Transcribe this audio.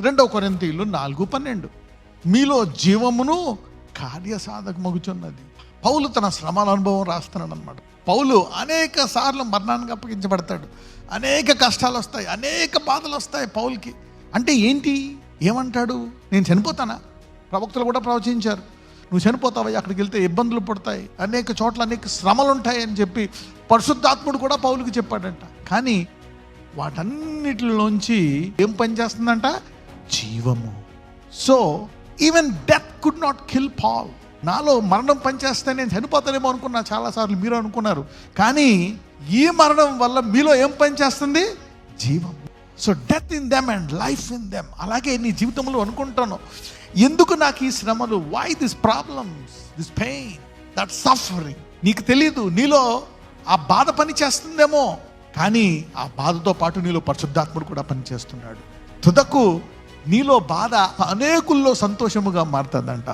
రెండవ కొరింతీలు నాలుగు పన్నెండు. మీలో జీవమును కార్యసాధకమగుచున్నది. పౌలు తన శ్రమల అనుభవం రాస్తున్నాడు అనమాట పౌలు అనేక సార్లు మరణానికి అప్పగించబడతాడు. అనేక కష్టాలు వస్తాయి అనేక బాధలు వస్తాయి పౌల్కి. అంటే ఏంటి? ఏమంటాడు? నేను చనిపోతానా? ప్రవక్తలు కూడా ప్రవచించారు. నువ్వు చనిపోతావా అక్కడికి వెళ్తే ఇబ్బందులు పడతాయి అనేక చోట్ల అనేక శ్రమలు ఉంటాయి అని చెప్పి పరిశుద్ధాత్ముడు కూడా పౌలుకి చెప్పాడంట. కానీ వాటన్నిటిలోంచి ఏం పని చేస్తుందంట? జీవము. So even death could not kill Paul నాలో మరణం పనిచేస్తే నేను చనిపోతానేమో అనుకున్నా చాలాసార్లు మీరు అనుకున్నారు. కానీ ఈ మరణం వల్ల మీలో ఏం పనిచేస్తుంది? జీవం so death in them and life in them అలాగే నీ జీవితంలో అనుకుంటాను. ఎందుకు నాకు ఈ శ్రమలు? Why this problems this pain that suffering నీకు తెలీదు నీలో ఆ బాధ పని చేస్తుందేమో కానీ ఆ బాధతో పాటు నీలో పరిశుద్ధాత్ముడు కూడా పనిచేస్తున్నాడు. తుదకు నీలో బాధ అనేకుల్లో సంతోషముగా మారుతుందంట.